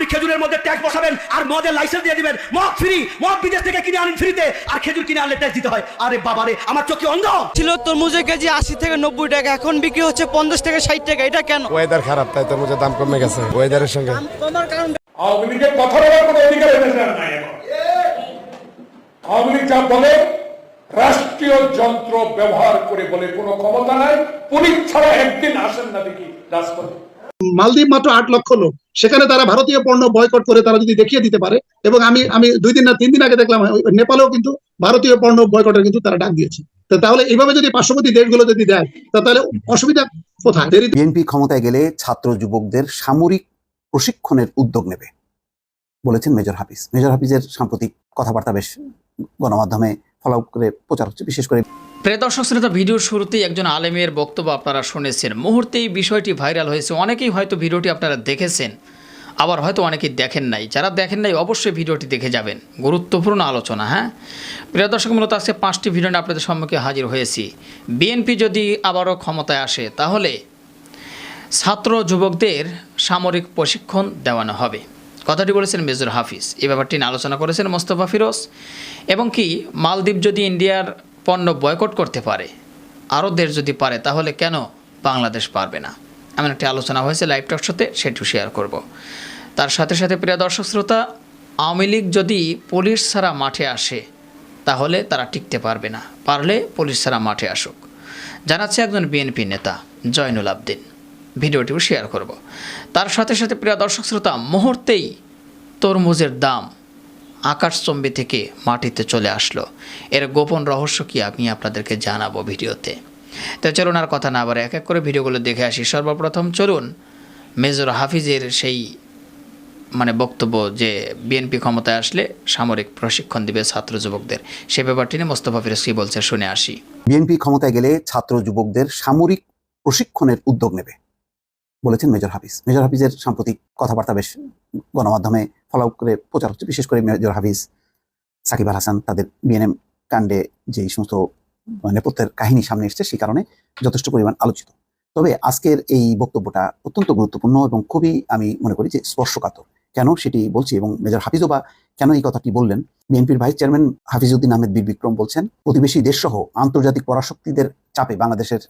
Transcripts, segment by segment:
আপনি খেজুরের মধ্যে ট্যাক্স বসাবেন আর মদের লাইসেন্স দিয়ে দিবেন। মদ ফ্রি মদ বিদেশ থেকে কিনে আনেন ফ্রিতে আর খেজুর কিনে আনলে ট্যাক্স দিতে হয়। আরে বাবারে আমার চোখে অন্ধ। ছিল তরমুজের কেজি আশি থেকে নব্বই টাকা এখন বিক্রি হচ্ছে পঞ্চাশ থেকে ষাট টাকা। এটা কেন? ওয়েদার খারাপ তাই তরমুজের দাম কমে গেছে। ওয়েদারের সঙ্গে। তোমার কারণ আওয়ামী লীগের কথা বলার কোনো অধিকার নাই এখন আওয়ামী লীগ যা বলে রাষ্ট্রীয় যন্ত্র ব্যবহার করে বলে কোনো ক্ষমতা নাই। পুলিশ ছাড়া একদিন আসেন না দেখি রাজপথে। মালদ্বীপ মাত্র আট লক্ষ লোক। সেখানে তারা ভারতীয় পণ্য বয়কট করে তারা যদি দেখিয়ে দিতে পারে, এবং আমি আমি দুই দিন না, তিন দিন আগে দেখলাম নেপালেও কিন্তু ভারতীয় পণ্য বয়কটের কিন্তু তারা ডাক দিয়েছে। তাহলে এইভাবে যদি পার্শ্ববর্তী দেশগুলো যদি দেয় তাহলে অসুবিধা কোথায়? বিএনপি ক্ষমতায় গেলে ছাত্র যুবকদের সামরিক প্রশিক্ষণের উদ্যোগ নেবে, বলেছেন মেজর হাফিজ। মেজর হাফিজের সাম্প্রতিক কথাবার্তা বেশ গণমাধ্যমে ফলো করে প্রচার হচ্ছে, বিশেষ করে প্রিয় দর্শক শ্রোতা, ভিডিওর শুরুতেই একজন আলেমের বক্তব্য আপনারা শুনেছেন। মুহূর্তেই বিষয়টি ভাইরাল হয়েছে। অনেকেই হয়তো ভিডিওটি আপনারা দেখেছেন, আবার হয়তো অনেকেই দেখেন নাই। যারা দেখেন নাই, অবশ্যই ভিডিওটি দেখে যাবেন। গুরুত্বপূর্ণ আলোচনা হ্যাঁ? প্রিয় দর্শক, মূলত আজকে পাঁচটি ভিডিও নিয়ে আপনাদের সম্মুখে হাজির হয়েছি। বিএনপি যদি আবারও ক্ষমতায় আসে, তাহলে ছাত্র যুবকদের সামরিক প্রশিক্ষণ দেওয়ানো হবে। কথাটি বলেছেন মেজর হাফিজ। এ ব্যাপারটি নিয়ে আলোচনা করেছেন মোস্তফা ফিরোজ। এবং কি, মালদ্বীপ যদি ইন্ডিয়ার পণ্য বয়কট করতে পারে। আরও দেশ যদি পারে, তাহলে কেন বাংলাদেশ পারবে না? এমন একটি আলোচনা হয়েছে লাইভ টক সাথে সেটিও শেয়ার করব। তার সাথে সাথে, প্রিয় দর্শক শ্রোতা, আওয়ামী লীগ যদি পুলিশ ছাড়া মাঠে আসে, তাহলে তারা টিকতে পারবে না। পারলে পুলিশ ছাড়া মাঠে আসুক। জানাচ্ছে একজন বিএনপি নেতা, জয়নুল আবদিন। ভিডিওটিও শেয়ার করব। তার সাথে সাথে, প্রিয় দর্শক শ্রোতা, মুহূর্তেই তরমুজের দাম আকাশচম্বী থেকে মাটিতে চলে আসলো। এর গোপন রহস্য কি আমি আপনাদেরকে জানাব ভিডিওতে। তো চলুন আর কথা না বারে এক এক করে ভিডিওগুলো দেখে আসি। সর্বপ্রথম চলুন, মেজর হাফিজের সেই মানে বক্তব্য যে বিএনপি ক্ষমতায় আসলে সামরিক প্রশিক্ষণ দিবে ছাত্র যুবকদের, সে ব্যাপারটি নিয়ে মোস্তফা ফিরোজ কি বলছে, শুনে আসি। বিএনপি ক্ষমতায় গেলে ছাত্র যুবকদের সামরিক প্রশিক্ষণের উদ্যোগ নেবে। বলেছেন মেজর হাফিজ। মেজর হাফিজের সাম্প্রতিক কথাবার্তা বেশ গণমাধ্যমে ফলো করে প্রচার হচ্ছে। বিশেষ করে মেজর হাফিজ সাকিব আল হাসান তাদের বিএনএম কাণ্ডে যেই সমস্ত নেপথ্যের কাহিনী সামনে এসছে সেই কারণে যথেষ্ট পরিমাণ আলোচিত। তবে আজকের এই বক্তব্যটা অত্যন্ত গুরুত্বপূর্ণ এবং খুবই আমি মনে করি যে স্পর্শকাতর। কেন সেটি বলছি এবং মেজর হাফিজও বা কেন এই কথাটি বললেন? বিএনপির ভাইস চেয়ারম্যান হাফিজউদ্দিন আহমেদ বীর বিক্রম বলছেন, প্রতিবেশী দেশসহ আন্তর্জাতিক পরাশক্তিদের চাপে বাংলাদেশের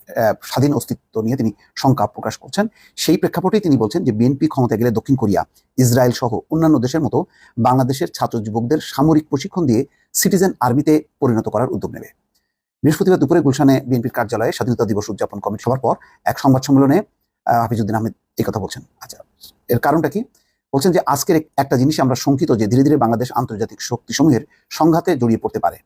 স্বাধীন অস্তিত্ব নিয়ে তিনি শঙ্কা প্রকাশ করছেন। সেই প্রেক্ষাপটেই তিনি বলছেন যে বিএনপি ক্ষমতায় গেলে দক্ষিণ কোরিয়া ইসরায়েল সহ অন্যান্য দেশের মতো বাংলাদেশের ছাত্র যুবকদের সামরিক প্রশিক্ষণ দিয়ে সিটিজেন আর্মিতে পরিণত করার উদ্যোগ নেবে। বৃহস্পতিবার দুপুরে গুলশানে বিএনপির কার্যালয়ে স্বাধীনতা দিবস উদযাপন কমিটি সভার পর এক সংবাদ সম্মেলনে আহ, হাফিজউদ্দিন আহমেদ এই কথা বলছেন। আচ্ছা এর কারণটা কি? বলছেন যে আজকের একটা জিনিস আমরা শঙ্কিত যে ধীরে ধীরে বাংলাদেশ আন্তর্জাতিক শক্তিসমূহের সংঘাতে জড়িয়ে পড়তে পারে।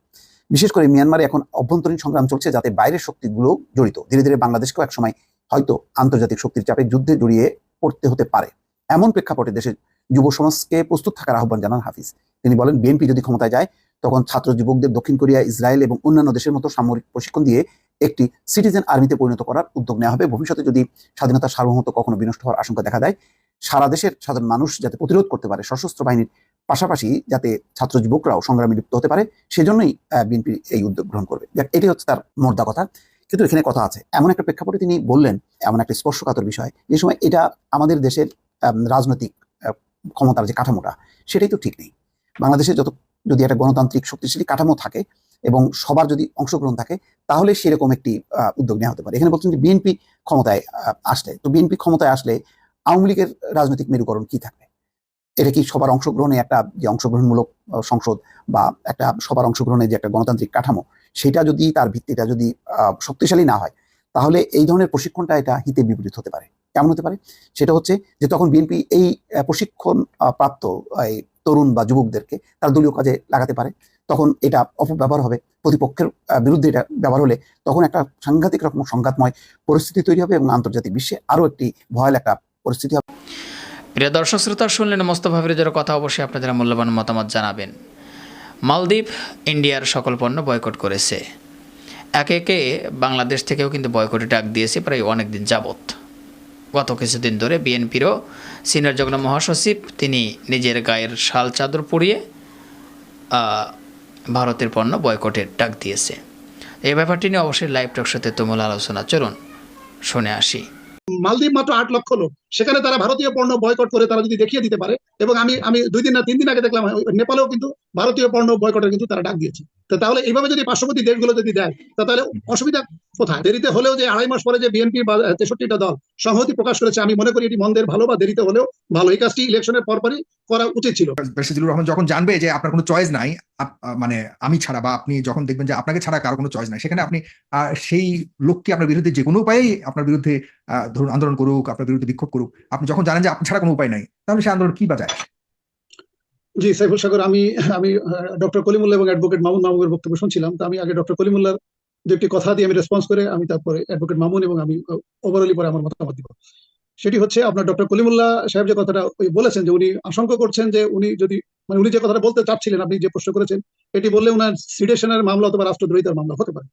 বিশেষ করে মিয়ানমারে এখন অভ্যন্তরীণ সংগ্রাম চলছে যাতে বাইরের শক্তিগুলো জড়িত। ধীরে ধীরে বাংলাদেশকেও একসময় হয়তো আন্তর্জাতিক শক্তির চাপে যুদ্ধে জড়িয়ে পড়তে হতে পারে। এমন প্রেক্ষাপটে দেশের যুব সমাজকে প্রস্তুত থাকার আহ্বান জানান হাফিজ। তিনি বলেন, বিএনপি যদি ক্ষমতায় যায়, তখন ছাত্র যুবকদের দক্ষিণ কোরিয়া, ইসরায়েল এবং অন্যান্য দেশের মতো সামরিক প্রশিক্ষণ দিয়ে একটি সিটিজেন আর্মিতে পরিণত করার উদ্যোগ নেওয়া হবে। ভবিষ্যতে যদি স্বাধীনতার সার্বভৌমত্ব কখনো বিনষ্ট হওয়ার আশঙ্কা দেখা দেয়, সারা দেশের সাধারণ মানুষ যাতে প্রতিরোধ করতে পারে সশস্ত্র বাহিনীর পাশাপাশি যাতে ছাত্র যুবকরাও সংগ্রামে লিপ্ত হতে পারে, সেজন্যই বিএনপি এই উদ্যোগ গ্রহণ করবে। এটি হচ্ছে তার মোর্দা কথা। কিন্তু এখানে কথা আছে। এমন একটা প্রেক্ষাপটে তিনি বললেন, এমন একটা স্পর্শকাতর বিষয়, যে সময় এটা আমাদের দেশের রাজনৈতিক ক্ষমতার যে কাঠামোটা, সেটাই তো ঠিক নেই। বাংলাদেশে যত, যদি একটা গণতান্ত্রিক শক্তিশালী কাঠামো থাকে এবং সবার যদি অংশগ্রহণ থাকে, তাহলে সেরকম একটি উদ্যোগ নেওয়া হতে পারে। এখানে বলছেন যে বিএনপি ক্ষমতায় আসলে। তো বিএনপি ক্ষমতায় আসলে আওয়ামী লীগের রাজনৈতিক মেরুকরণ কি থাকবে? এটা কি সবার অংশগ্রহণে একটা যে অংশগ্রহণমূলক সংসদ বা একটা সবার অংশগ্রহণে যে একটা গণতান্ত্রিক কাঠামো, সেটা যদি তার ভিত্তিটা যদি শক্তিশালী না হয়, তাহলে এই ধরনের প্রশিক্ষণটা এটা হিতে বিপরীত হতে পারে। কেমন হতে পারে? সেটা হচ্ছে যে তখন বিএনপি এই প্রশিক্ষণ প্রাপ্ত, এই তরুণ বা যুবকদেরকে তার দলীয় কাজে লাগাতে পারে। তখন এটা অপব্যবহার হবে, প্রতিপক্ষের বিরুদ্ধে এটা ব্যবহার হলে তখন একটা সাংঘাতিক রকম সংঘাতময় পরিস্থিতি তৈরি হবে এবং আন্তর্জাতিক বিশ্বে আরও একটি ভয়াল একটা পরিস্থিতি হবে। প্রিয় দর্শক শ্রোতা, শুনলেন মোস্তফা ফিরোজের কথা অবশ্যই আপনাদের মূল্যবান মতামত জানাবেন। মালদ্বীপ, ইন্ডিয়ার সকল পণ্য বয়কট করেছে। একে একে বাংলাদেশ থেকেও কিন্তু বয়কটে ডাক দিয়েছে প্রায় অনেক দিন যাবৎ। গত কিছুদিন ধরে বিএনপিরও সিনিয়র যুগ্ম মহাসচিব, তিনি নিজের গায়ের শাল চাদর পরিয়ে ভারতের পণ্য বয়কটের ডাক দিয়েছে। এই ব্যাপারটি নিয়ে অবশ্যই লাইভ টক সাথে তুমুল আলোচনা। চলুন, শুনে আসি। মালদ্বীপ মাত্র আট লক্ষ লোক। সেখানে তারা ভারতীয় পণ্য বয়কট করে তারা যদি দেখিয়ে দিতে পারে, এবং আমি আমি দুই দিন না, তিন দিন আগে দেখলাম নেপালেও কিন্তু ভারতীয় পণ্য বয়কটের কিন্তু তারা ডাক দিয়েছে। তো তাহলে এইভাবে যদি পার্শ্ববর্তী দেশগুলো যদি দেয় তাহলে অসুবিধা কোথায়? দেরিতে হলেও যে আড়াই মাস পরে যে বিএনপি বা তেষট্টিটা দল সংহতি প্রকাশ করেছে, আমি মনে করি এটি মন্দের ভালো বা দেরিতে হলেও ভালো। এই কাজটি ইলেকশনের পরপরই করা উচিত ছিল। প্রেসিডেন্ট রহমান যখন জানবে যে আপনার কোনো চয়েস নাই মানে আমি ছাড়া বা আপনি যখন দেখবেন যে আপনাকে ছাড়া কারও কোনো চয়েস নাই, সেখানে আপনি সেই লোককে আপনার বিরুদ্ধে যে কোনো উপায়েই আপনার বিরুদ্ধে ধরুন আন্দোলন করুক, আপনার বিরুদ্ধে বিক্ষোভ করুক। আপনি যখন জানেন যে আপনার ছাড়া কোনো উপায় নাই, তাহলে সেই আন্দোলন কি বাজায় জি, সাইফুল সাগর, আমি আমি ডক্টর কলিমুল্লাহ এবং অ্যাডভোকেট মামুন মামুনের বক্তব্য শুনছিলাম। তো আমি আগে ডক্টর কলিমুল্লাহর দু একটি কথা দিয়ে আমি রেসপন্স করে, আমি তারপরে অ্যাডভোকেট মামুন এবং আমি ওভারঅলি পরে আমার মতামত দিব। সেটি হচ্ছে আপনার ডক্টর কলিমুল্লাহ সাহেব যে কথাটা বলেছেন যে উনি আশঙ্কা করছেন যে উনি যদি মানে উনি যে কথাটা বলতে চাচ্ছিলেন, আপনি যে প্রশ্ন করেছেন, এটি বললে উনার সিডেশনের মামলা অথবা রাষ্ট্রদ্রোহিতার মামলা হতে পারে।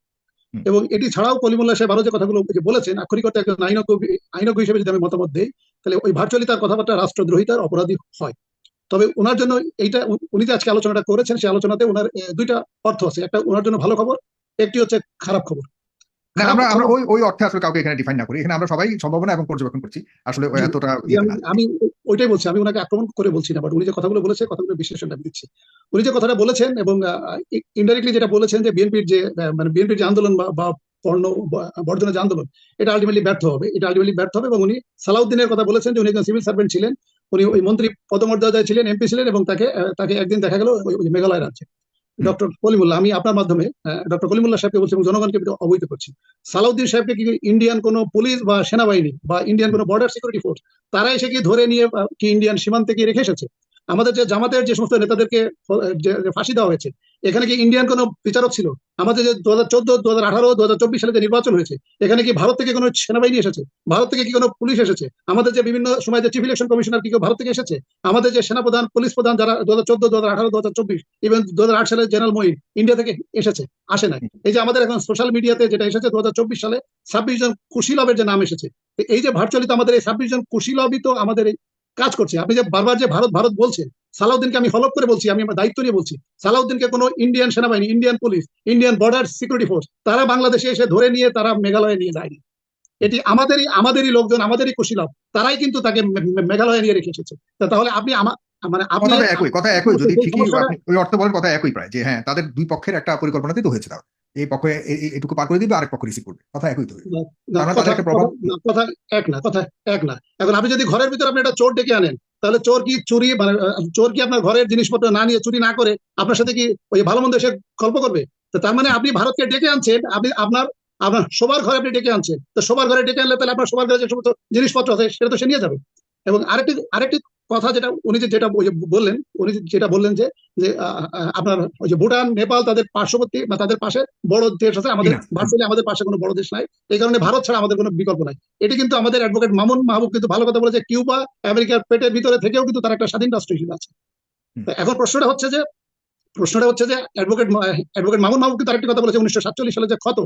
এবং এটি ছাড়াও কলিমুল্লাহ সাহেব আরও যে কথাগুলো বলেছেন, আক্ষরিকতা একজন আইনজ্ঞ আইনজ্ঞ হিসেবে যদি আমি মতামত দিই, তাহলে ওই ভার্চুয়ালি তার কথাবার্তা রাষ্ট্রদ্রোহিতার অপরাধী হয়। তবে ওনার জন্য এইটা উনি যে আজকে আলোচনাটা করেছেন সেই আলোচনাতে ওনার দুইটা অর্থ আছে। একটা ওনার জন্য ভালো খবর, একটি হচ্ছে খারাপ খবর। না আমরা আমরা ওই ওই অর্থে আসলে কাউকে এখানে ডিফাইন না করি। এখানে আমরা সবাই সম্ভাবনা এবং পর্যবেক্ষণ করছি। আসলে এতটা আমি না। ওইটাই বলছি। আমি ওনাকে আক্রমণ করে বলছি না বাট উনি যে কথাগুলো বলেছে কথাগুলো বিশ্লেষণটা আমি দিচ্ছি। উনি যে কথাটা বলেছেন এবং ইনডাইরেক্টলি যেটা বলেছেন যে বিএনপির যে মানে বিএনপির যে আন্দোলন বা- বা পণ্য বর্জনের যে আন্দোলন এটা আলটিমেটলি ব্যর্থ হবে। এটা আলটিমেটলি ব্যর্থ হবে এবং উনি সালাউদ্দিনের কথা বলেছেন যে উনি একজন সিভিল সার্ভেন্ট ছিলেন। উনি ওই মন্ত্রী পদমর্যাদায় ছিলেন এমপি ছিলেন এবং তাকে তাকে একদিন দেখা গেল মেঘালয় রাজ্যে। ডক্টর কলিমুল্লাহ, আমি আপনার মাধ্যমে ডক্টর কলিমুল্লাহ সাহেবকে বলছি এবং জনগণকে অবহিত করছি। সালাউদ্দিন সাহেবকে কি ইন্ডিয়ান কোনো পুলিশ বা সেনাবাহিনী বা ইন্ডিয়ান কোনো বর্ডার সিকিউরিটি ফোর্স তারা এসে কি ধরে নিয়ে কি ইন্ডিয়ান সীমান্তে কি রেখে এসেছে? আমাদের যে জামাতের যে সমস্ত নেতাদেরকে ফাঁসি দেওয়া হয়েছে, এখানে কি ইন্ডিয়ান কোনো বিচারক ছিল? আমাদের যে দু হাজার চোদ্দ দু হাজার আঠারো দু হাজার চব্বিশ সালে যে নির্বাচন হয়েছে, এখানে কি ভারত থেকে কোনো সেনাবাহিনী এসেছে? ভারত থেকে কি কোনো পুলিশ এসেছে? আমাদের যে বিভিন্ন সময় যে চিফ ইলেকশন কমিশনার কি কেউ ভারত থেকে এসেছে? আমাদের যে সেনাপ্রধান, পুলিশ প্রধান যারা দু হাজার চোদ্দ দু হাজার আঠারো দু হাজার চব্বিশ ইভেন দু হাজার আট সালে জেনারেল মহিন ইন্ডিয়া থেকে এসেছে, আসে নাই। এই যে আমাদের এখন সোশ্যাল মিডিয়াতে যেটা এসেছে দু হাজার চব্বিশ সালে, ছাব্বিশ জন কুশীলবের যে নাম এসেছে, এই যে ভার্চুয়ালি তো আমাদের এই ছাব্বিশ জন কুশীলবই তো আমাদের এই কাজ করছে। আপনি যে বারবার যে ভারত ভারত বলছেন সালাউদ্দিনকে আমি ফলো করে বলছি আমি আমার দায়িত্ব নিয়ে বলছি সালাউদ্দিনকে কোনো ইন্ডিয়ান সেনাবাহিনী Indian police Indian border security force তারা বাংলাদেশে এসে ধরে নিয়ে তারা মেঘালয়ে নিয়ে যায়নি। এটি আমাদেরই আমাদেরই লোকজন আমাদেরই কুশীলব তারাই কিন্তু তাকে মেঘালয়ে নিয়ে রেখে এসেছে। তাহলে আপনি আমার মানে কথা একই কথা একই যদি ঠিকই আপনি ওই অর্থ বলেন কথা একই প্রায় যে হ্যাঁ তাদের দুই পক্ষের একটা পরিকল্পনাতেই তো হয়েছে তার এই পক্ষে এ- এ- এটুকু পার করে দিবে আরেক পক্ষ রিসিভ করবে। কথা একই তো। মানে কথা- এক না কথা এক না। এখন আপনি যদি ঘরের ভিতরে আপনি একটা চোর ডেকে আনেন তাহলে চোর কি চুরি মানে চোর কি আপনার ঘরের জিনিসপত্র না নিয়ে চুরি না করে আপনার সাথে কি ওই ভালো মন্দ এসে গল্প করবে? তো তার মানে আপনি ভারতকে ডেকে আনছেন আপনি আপনার আপনার সবার ঘরে আপনি ডেকে আনছেন। তো সবার ঘরে ডেকে আনলে তাহলে আপনার সবার ঘরে যে সমস্ত জিনিসপত্র আছে সেটা তো সে নিয়ে যাবে। এবং আরেকটি আরেকটি কথা যেটা উনি যেটা বললেন উনি যেটা বললেন যে আপনার ওই যে ভুটান নেপাল তাদের পার্শ্ববর্তী বা তাদের পাশে বড় দেশ আছে আমাদের ভার্চুয়ালি আমাদের পাশে কোনো বড় দেশ নাই। এই কারণে ভারত ছাড়া আমাদের কোনো বিকল্প নাই। এটি কিন্তু আমাদের অ্যাডভোকেট মামুন মাহবুব কিন্তু ভালো কথা বলেছে কিউবা আমেরিকার পেটের ভিতরে থেকেও কিন্তু তারা একটা স্বাধীন রাষ্ট্র হিসেবে আছে। এখন প্রশ্নটা হচ্ছে যে প্রশ্নটা হচ্ছে যে অ্যাডভোকেট অ্যাডভোকেট মামুন মাহবুব কিন্তু আরেকটি কথা বলেছে উনিশশো সাতচল্লিশ সালে যে ক্ষত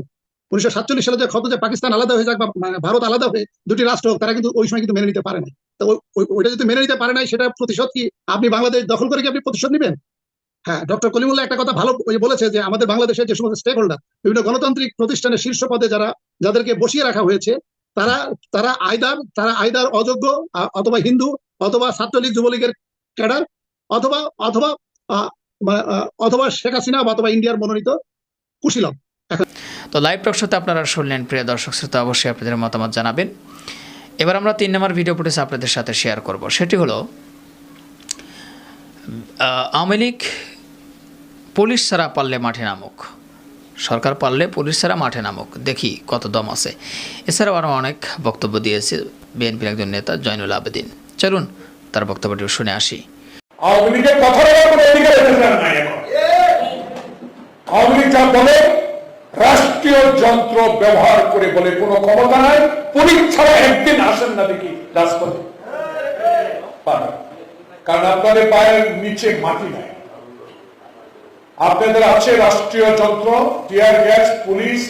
উনিশশো সাতচল্লিশ সালে যে ক্ষত যে পাকিস্তান আলাদা হয়ে যাক বা ভারত আলাদা হয়ে দুটি রাষ্ট্র হোক তারা কিন্তু ওই সময় কিন্তু মেনে নিতে পারে নাই। ওইটা যদি মেনে নিতে পারে নাই, সেটা প্রতিশোধ কি আপনি বাংলাদেশ দখল করে কি আপনি প্রতিশোধ নেবেন? হ্যাঁ ডক্টর কলিমুল্লাহ একটা কথা ভালো বলেছে যে আমাদের বাংলাদেশের যে সমস্ত স্টেক হোল্ডার বিভিন্ন গণতান্ত্রিক প্রতিষ্ঠানের শীর্ষ পদে যারা, যাদেরকে বসিয়ে রাখা হয়েছে, তারা তারা আইদার তারা আইদার অযোগ্য অথবা হিন্দু, অথবা ছাত্রলীগ, যুবলীগের ক্যাডার, অথবা অথবা অথবা শেখ হাসিনা অথবা ইন্ডিয়ার মনোনীত কুশীলব। তো লাইভ টক শোতে আপনারা শুনলেন, প্রিয় দর্শক শ্রোতা, অবশ্যই আপনাদের মতামত জানাবেন। এবার আমরা তিন নম্বর ভিডিও ফুটেজ আপনাদের সাথে শেয়ার করব। সেটি হলো আওয়ামী লীগ পুলিশ ছাড়া পারলে মাঠে নামুক। সরকার পারলে পুলিশ ছাড়া মাঠে নামুক। দেখি কত দম আছে। এছাড়াও আরও অনেক বক্তব্য দিয়েছে বিএনপির একজন নেতা জয়নুল আবেদিন। চলুন, তার বক্তব্যটি শুনে আসি। আওয়ামী লীগের কথা আওয়ামী লীগ যা বলে রাষ্ট্রীয় যন্ত্র ব্যবহার করে বলে কোনো ক্ষমতা নাই। ছাড়া একদিন আসেন না দেখি, রাজপথে। কারণ আপনাদের পায়ের নিচে মাটি নাই। আপনাদের আছে রাষ্ট্রীয় যন্ত্র, টিয়ার গ্যাস, পুলিশ,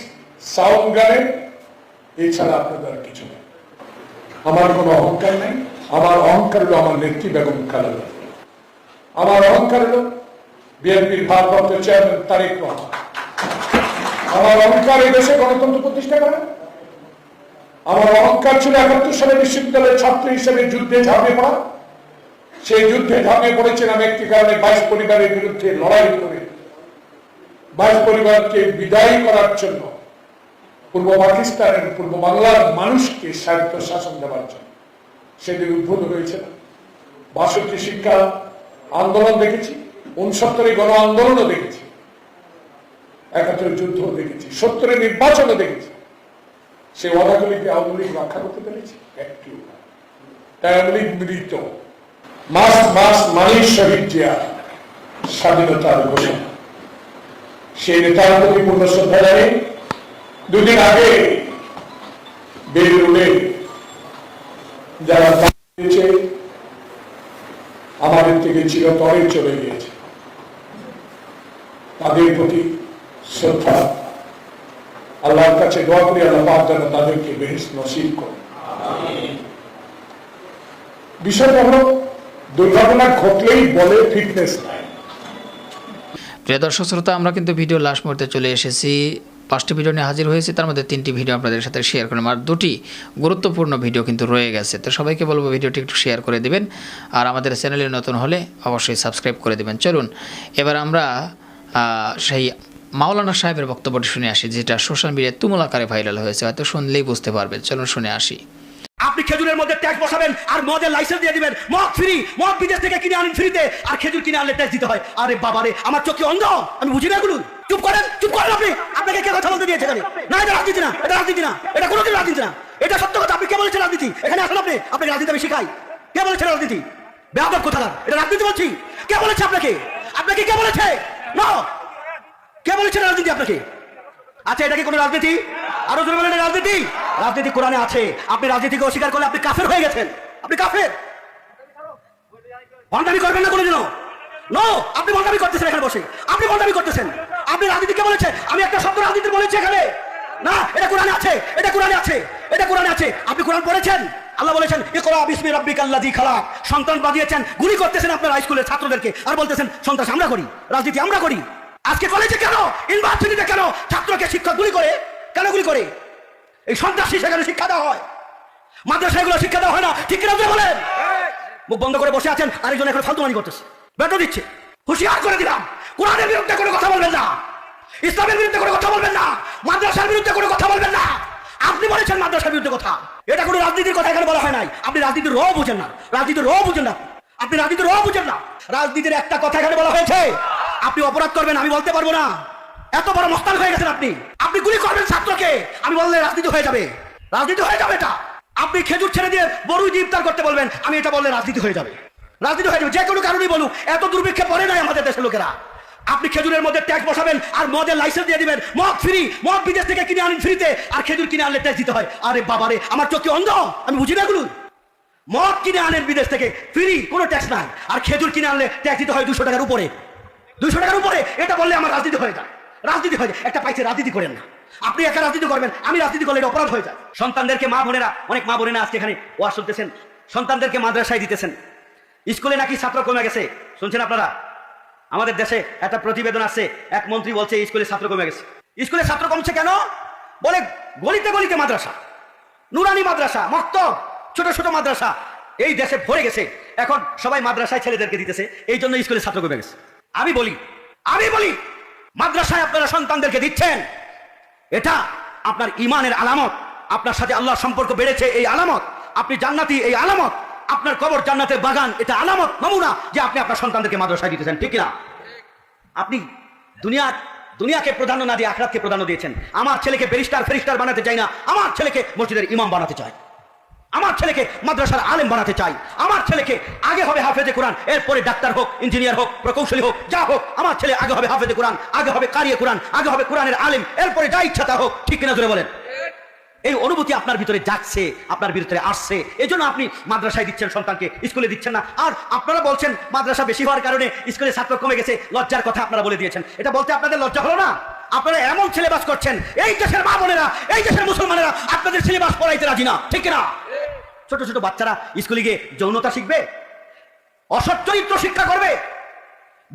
সাউন্ড গানে। এছাড়া আপনাদের কিছু নেই। আমার কোনো অহংকার নেই। আমার অহংকার হলো আমার নেত্রী বেগম খালেদা। আমার অহংকার হলো বিএনপির ভারপ্রাপ্ত চেয়ারম্যান তারেক রহমান। আমার অহংকার এই দেশে গণতন্ত্র প্রতিষ্ঠা করা। আমার অহংকার ছিল একাত্তর সালে বিশ্ববিদ্যালয়ের ছাত্র হিসেবে যুদ্ধে ঝাঁপিয়ে পড়া। সেই যুদ্ধে ঝাঁপিয়ে পড়েছিলাম একটি কারণে বাইশ পরিবারের বিরুদ্ধে লড়াই করে। বাইশ পরিবারকে বিদায় করার জন্য পূর্ব পাকিস্তানের পূর্ব বাংলার মানুষকে স্বায়ত্ত শাসন দেওয়ার জন্য। সেদিন উদ্ভূত হয়েছিল বাষট্টি শিক্ষা আন্দোলন দেখেছি উনসত্তরে গণ আন্দোলনও দেখেছি। একাত্তরের যুদ্ধ দেখেছি, সত্তরের নির্বাচনও দেখেছি। সে ওয়াদাগুলিকে আওয়ামী লীগ রক্ষা করতে পেরেছে? লীগ মৃত মাস মাস শহীদ জিয়া স্বাধীনতার ঘোষণা। সেই নেতার প্রতি পূর্ণ শ্রদ্ধা দুদিন আগে বেলুড়ে যারা দিয়েছে আমাদের থেকে চিরতরে চলে গিয়েছে। তাদের প্রতি শ্রদ্ধা। আল্লাহর কাছে দোয়া করি, আল্লাহ পাক যেন তাদেরকে বেশ নসিব করে বিষয়টা হলো, দুর্ঘটনা ঘটলেই বলে ফিটনেস প্রিয় দর্শক শ্রোতা, আমরা কিন্তু ভিডিও লাস্ট মুহূর্তে চলে এসেছি। পাঁচটি ভিডিও নিয়ে হাজির হয়েছি, তার মধ্যে তিনটি ভিডিও আপনাদের সাথে শেয়ার করলাম, আর দুটি গুরুত্বপূর্ণ ভিডিও কিন্তু রয়ে গেছে। তো সবাইকে বলব ভিডিওটি একটু শেয়ার করে দিবেন, আর আমাদের চ্যানেলে নতুন হলে অবশ্যই সাবস্ক্রাইব করে দেবেন। চলুন, এবার আমরা সেই মাওলানা সাহেবের বক্তব্যটি শুনে আসি, যেটা সোশ্যাল মিডিয়ায় তুমুল আকারে ভাইরাল হয়েছে। হয়তো শুনলেই বুঝতে পারবেন। চলুন শুনে আসি। আপনি খেজুরের মধ্যে ট্যাক্স বসাবেন আর মদের লাইসেন্স দিয়ে দিবেন। মদ ফ্রি মদ বিদেশ থেকে কিনে আনেন ফ্রিতে আর খেজুর কিনে আনলে ট্যাক্স দিতে হয়। আরে বাবারে, আমার চোখে অন্ধ। আমি বুঝি না এগুলো। চুপ করেন চুপ করেন আপনি। আপনাকে কে কথা বলতে দিয়েছে এখানে? না, এটা রাজনীতি না, এটা রাজনীতি না। এটা কোনো রাজনীতি না। এটা সত্য কথা। আপনি কে বলেছেন রাজনীতি? এখানে আসেন আপনি। আপনাকে রাজনীতি আমি শিখাই। কে বলেছে রাজনীতি? ব্যাপক কথা এটা রাজনীতি বলছি। কে বলেছে আপনাকে? আপনাকে কে বলেছে? না কে বলেছে রাজনীতি আপনাকে? আচ্ছা এটা কি কোনো রাজনীতি? আরও জোরে বলেন রাজনীতি? রাজনীতি কোরআনে আছে। আপনি রাজনীতিকে অস্বীকার করলে আপনি কাফের হয়ে গেছেন। আপনি কাফের। ভণ্ডামি করবেন না কোনোদিনও। নো আপনি ভণ্ডামি করতেছেন এখানে বসে। আপনি ভণ্ডামি করতেছেন। আপনি রাজনীতি কে বলেছেন আমি একটা শব্দ রাজনীতি বলেছি এখানে। না, এটা কোরআনে আছে। এটা কোরআনে আছে। এটা কোরআনে আছে। আপনি কোরআন পড়েছেন? আল্লাহ বলেছেন, ইকরা বিসমি রাব্বিক আল্লাযী খালাক। সন্তান বাজিয়েছেন গুলি করতেছেন আপনার হাই স্কুলের ছাত্রদেরকে। আর বলতেছেন, সন্ত্রাস আমরা করি। রাজনীতি আমরা করি। আজকে কলেজে কেন? ইউনিভার্সিটিতে কেন ছাত্রকে শিক্ষক গুলি করে? কেন গুলি করে? এই সন্ত্রাসী সেখানে শিক্ষা দেওয়া হয়। মাদ্রাসায় এগুলো শিক্ষা দেওয়া হয় না। ঠিক কিনা বলেন? মুখ বন্ধ করে বসে আছেন, আরেকজন এখন ফালতুমানি করতেছে। বেতন দিচ্ছে। হুঁশিয়ার করে দিলাম। কোরআনের বিরুদ্ধে কোনো কথা বলবেন না। ইসলামের বিরুদ্ধে কোনো কথা বলবেন না। মাদ্রাসার বিরুদ্ধে কোনো কথা বলবেন না। আপনি বলেছেন মাদ্রাসার বিরুদ্ধে কথা। এটা কোনো রাজনীতির কথা এখানে বলা হয় নাই। আপনি রাজনীতির র বুঝেন না। রাজনীতির র বুঝেন না। আপনি রাজনীতির র বুঝেন না। রাজনীতির একটা কথা এখানে বলা হয়েছে। আপনি অপরাধ করবেন, আমি বলতে পারব না। এত বড় মস্তান হয়ে গেছেন আপনি। আপনি গুলি করবেন ছাত্রকে, আমি বললে রাজনীতি হয়ে যাবে। রাজনীতি হয়ে যাবে এটা। আপনি খেজুর ছেড়ে দিয়ে বড় ইফতার করতে বলবেন, আমি এটা বললে রাজনীতি হয়ে যাবে। রাজনীতি হয়ে যাবে, যে কোনো কারণেই বলুক, এত দুর্ভিক্ষে পড়ে নাই আমাদের দেশের লোকেরা। আপনি খেজুরের মধ্যে ট্যাক্স বসাবেন আর মদের লাইসেন্স দিয়ে দিবেন, মদ ফ্রি মদ বিদেশ থেকে কিনে আনেন ফ্রিতে আর খেজুর কিনে আনলে ট্যাক্স দিতে হয়। আরে বাবারে, আমার চোখে অন্ধ? আমি বুঝি না এগুলো। মদ কিনে আনেন বিদেশ থেকে ফ্রি কোনো ট্যাক্স নাই। আর খেজুর কিনে আনলে ট্যাক্স দিতে হয় দুশো টাকার উপরে। দুশো টাকার উপরে এটা বললে আমার রাজনীতি হয়ে যায়। রাজনীতি হয়ে যায়। একটা পাইছে, রাজনীতি করেন না। আপনি একা রাজনীতি করবেন, আমি রাজনীতি করলে এটা অপরাধ হয়ে যায়। সন্তানদেরকে মা বোনেরা, অনেক মা বোনেরা আজকে এখানে ওয়াজ শুনতেছেন। সন্তানদেরকে মাদ্রাসায় দিতেছেন। স্কুলে নাকি ছাত্র কমে গেছে? শুনছেন আপনারা? আমাদের দেশে একটা প্রতিবেদন আছে, এক মন্ত্রী বলছে স্কুলে ছাত্র কমে গেছে। স্কুলে ছাত্র কমছে কেন? বলে গলিতে গলিতে মাদ্রাসা, নুরানি মাদ্রাসা মক্তব ছোট ছোট মাদ্রাসা। এই দেশে ভরে গেছে। এখন সবাই মাদ্রাসায় ছেলেদেরকে দিতেছে। এই জন্য স্কুলে ছাত্র কমে গেছে। আমি বলি আমি বলি, মাদ্রাসায় আপনারা সন্তানদেরকে দিচ্ছেন। এটা আপনার ইমানের আলামত। আপনার সাথে আল্লাহর সম্পর্ক বেড়েছে এই আলামত। আপনি জান্নাতি এই আলামত। আপনার কবর জান্নাতের বাগান, এটা আলামত, নমুনা যে আপনি আপনার সন্তানদেরকে মাদ্রাসায় দিতেছেন, ঠিক না আপনি দুনিয়া, দুনিয়াকে প্রাধান্য না দিয়ে আখরাতকে প্রাধান্য দিয়েছেন। আমার ছেলেকে ব্যারিস্টার, ফেরিস্টার বানাতে চাই না। আমার ছেলেকে মসজিদের ইমাম বানাতে চাই। আমার ছেলেকে মাদ্রাসার আলেম বানাতে চাই। আমার ছেলেকে আগে হবে হাফেজে কোরআন, এরপরে ডাক্তার হোক, ইঞ্জিনিয়ার হোক, প্রকৌশলী হোক, যা হোক। আমার ছেলে আগে হবে হাফেজে কোরআন, আগে হবে কারিয়ে কোরআন, আগে হবে কোরআনের আলেম, এরপরে যা ইচ্ছা তা হোক। ঠিক কিনা জোরে বলেন? এই অনুভূতি আপনার ভিতরে যাচ্ছে, আপনার ভিতরে আসছে। এই জন্য আপনি মাদ্রাসায় দিচ্ছেন সন্তানকে, স্কুলে দিচ্ছেন না। আর আপনারা বলছেন মাদ্রাসা বেশি হওয়ার কারণে স্কুলে ছাত্র কমে গেছে, লজ্জার কথা আপনারা বলে দিয়েছেন। এটা বলতে আপনাদের লজ্জা হলো না? আপনারা এমন সিলেবাস করছেন, এই দেশের মা বোনেরা, এই দেশের মুসলমানেরা আপনাদের সিলেবাস পড়াইতে রাজি না, ঠিক না ছোট ছোট বাচ্চারা স্কুলে গিয়ে যৌনতা শিখবে, অসৎ চরিত্র শিক্ষা করবে,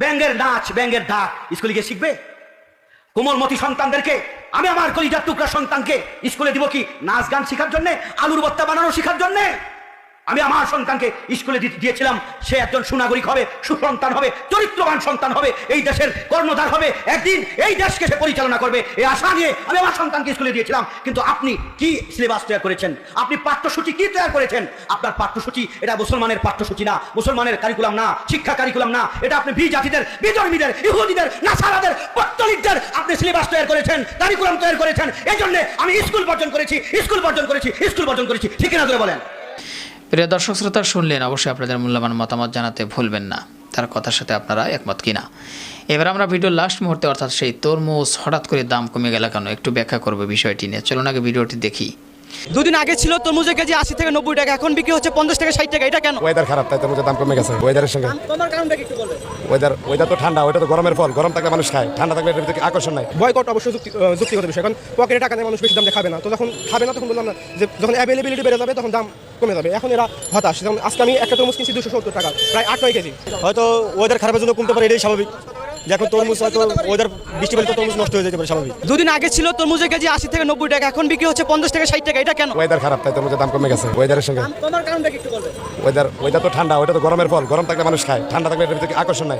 ব্যাঙ্গের নাচ, ব্যাঙ্গের ডাক স্কুলে গিয়ে শিখবে। কোমলমতি সন্তানদেরকে, আমি আমার কলিজার টুকরা সন্তানকে স্কুলে দিব কি? নাচ গান শেখার জন্যে? আলুর বত্তা বানানো শেখার জন্য? আমি আমার সন্তানকে স্কুলে দিয়েছিলাম। সে একজন সুনাগরিক হবে, সুসন্তান হবে, চরিত্রবান সন্তান হবে, এই দেশের কর্ণধার হবে। একদিন এই দেশকে সে পরিচালনা করবে। এই আশা নিয়ে আমি আমার সন্তানকে স্কুলে দিয়েছিলাম। কিন্তু আপনি কি সিলেবাস তৈরি করেছেন? আপনি পাঠ্যসূচি কি তৈরি করেছেন? আপনার পাঠ্যসূচি এটা মুসলমানের পাঠ্যসূচি না, মুসলমানের কারিকুলাম না, শিক্ষা কারিকুলাম না। এটা আপনি বি জাতিদের বিধর্মীদের, ইহুদিদের, নাসারাদের পত্তলিকদের আপনি সিলেবাস তৈরি করেছেন কারিকুলাম তৈরি করেছেন। এই জন্য আমি স্কুল বর্জন করেছি, স্কুল বর্জন করেছি, স্কুল বর্জন করেছি। ঠিক না ধরে বলেন? প্রিয় দর্শক শ্রোতা, শুনলেন অবশ্যই আপনাদের মূল্যবান মতামত জানাতে ভুলবেন না। তার কথার সাথে আপনারা একমত কিনা? এবার আমরা ভিডিওর লাস্ট মুহূর্তে, অর্থাৎ সেই তরমুজ হঠাৎ করে দাম কমে গেল কেন? একটু ব্যাখ্যা করব বিষয়টি নিয়ে। চলুন আগে ভিডিওটি দেখি। দুদিন আগে ছিল তরমুজের কেজি আশি থেকে নব্বই টাকা এখন বিক্রি হচ্ছে পঞ্চাশ থেকে ষাট টাকা। এটা কেন? ওয়েদার খারাপ তাই তরমুজের দাম কমে গেছে ওয়েদারের সঙ্গে। তোমার কারণটা একটু বলবেন ওয়েদার ওয়েদার তো ঠান্ডা ওইটা তো গরমের ফল গরম থাকলে মানুষ খায় ঠান্ডা থাকলে এটার ভিতরে আকর্ষণ নাই? বয়কট অবশ্যই যুক্তি যুক্তিগত বিষয় কারণ পকেটে টাকা নেই মানুষ বেশি দাম খাবে না তো যখন খাবে না তখন বললাম না যে যখন অ্যাভেলেবিলিটি বেড়ে যাবে তখন দাম কমে যাবে। এখন এরা হতাশ যেমন আজকে আমি একটা তরমুজ কিনছি দুশো সত্তর টাকা প্রায় আট নয় কেজি। হয়তো ওয়েদার খারাপের জন্য কমতে পারে এটাই স্বাভাবিক। যে তরমুজ হয়তো ওয়েদার বৃষ্টি পেলে তো তরমুজ নষ্ট হয়ে যেতে পারে স্বাভাবিক। দুদিন আগে ছিল তরমুজের কেজি আশি থেকে নব্বই টাকা এখন বিক্রি হচ্ছে পঞ্চাশ থেকে ষাট টাকা এটা কেন? ওয়েদার খারাপ তাই তরমুজের দাম কমে গেছে। ওয়েদারের সঙ্গে ওয়েদার ওয়েদার তো ঠান্ডা ওইটা তো গরমের ফল গরম থাকলে মানুষ খায়। ঠান্ডা থাকলে ভিতরে আকর্ষণ নাই?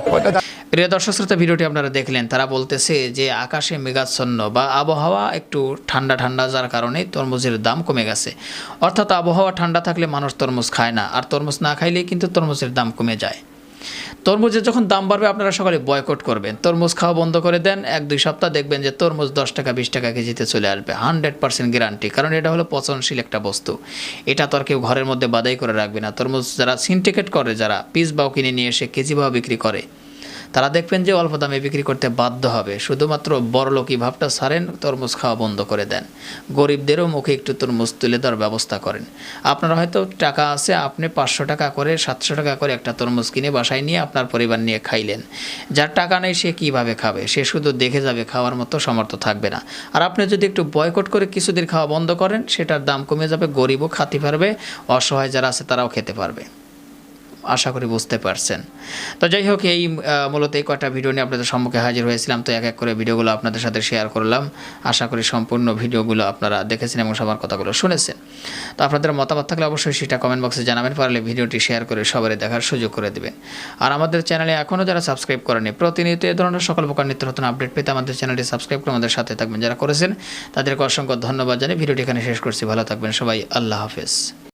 প্রিয় দর্শক শ্রোতা ভিডিওটি আপনারা দেখলেন তারা বলতেছে যে আকাশে মেঘাচ্ছন্ন বা আবহাওয়া একটু ঠান্ডা ঠান্ডা যার কারণে তরমুজের দাম কমে গেছে। অর্থাৎ আবহাওয়া ঠান্ডা থাকলে মানুষ তরমুজ খায় না আর তরমুজ না খাইলে কিন্তু তরমুজের দাম কমে যায়। তরমুজের যখন দাম বাড়বে, আপনারা সকালে বয়কট করবেন। তরমুজ খাওয়া বন্ধ করে দেন, এক দুই সপ্তাহ দেখবেন যে তরমুজ দশ টাকা, বিশ টাকা কেজিতে চলে আসবে। হান্ড্রেড পার্সেন্ট গ্যারান্টি কারণ এটা হলো পচনশীল একটা বস্তু। এটা তো আর কেউ ঘরের মধ্যে বাদাই করে রাখবে না। তরমুজ যারা সিনটিকেট করে, যারা পিস বাও কিনে নিয়ে এসে কেজি বাও বিক্রি করে তারা দেখবেন যে অল্প দামে বিক্রি করতে বাধ্য হবে। শুধুমাত্র বড়লোকই ভাবটা সারেন, তরমুজ খাওয়া বন্ধ করে দেন। গরিবদেরও মুখে একটু তরমুজ তুলে দেওয়ার ব্যবস্থা করেন। আপনারা হয়তো টাকা আছে, আপনি পাঁচশো টাকা করে, সাতশো টাকা করে একটা তরমুজ কিনে বাসায় নিয়ে আপনার পরিবার নিয়ে খাইলেন। যার টাকা নেই, সে কীভাবে খাবে? সে শুধু দেখে যাবে, খাওয়ার মতো সামর্থ্য থাকবে না। আর আপনি যদি একটু বয়কট করে কিছুদিন খাওয়া বন্ধ করেন, সেটার দাম কমে যাবে, গরিবও খাতে পারবে, অসহায় যারা আছে তারাও খেতে পারবে। আশা করি বুঝতে পারছেন। তো যাই হোক, এই মূলত এই কয়টা ভিডিও নিয়ে আপনাদের সম্মুখে হাজির হয়েছিলাম। তো এক এক করে ভিডিওগুলো আপনাদের সাথে শেয়ার করলাম। আশা করি সম্পূর্ণ ভিডিওগুলো আপনারা দেখেছেন এবং সবার কথাগুলো শুনেছেন। তো আপনাদের মতামত থাকলে অবশ্যই সেটা কমেন্ট বক্সে জানাবেন। পারলে ভিডিওটি শেয়ার করে সবারই দেখার সুযোগ করে দেবেন। আর আমাদের চ্যানেলে এখনও যারা সাবস্ক্রাইব করেনি প্রতিনিয়ত এ ধরনের সকল প্রকার নিত্য নতুন আপডেট পেতে আমাদের চ্যানেলটি সাবস্ক্রাইব করে আমাদের সাথে থাকবেন। যারা করেছেন, তাদেরকে অসংখ্য ধন্যবাদ জানিয়ে ভিডিওটি এখানে শেষ করছি। ভালো থাকবেন সবাই। আল্লাহ হাফেজ।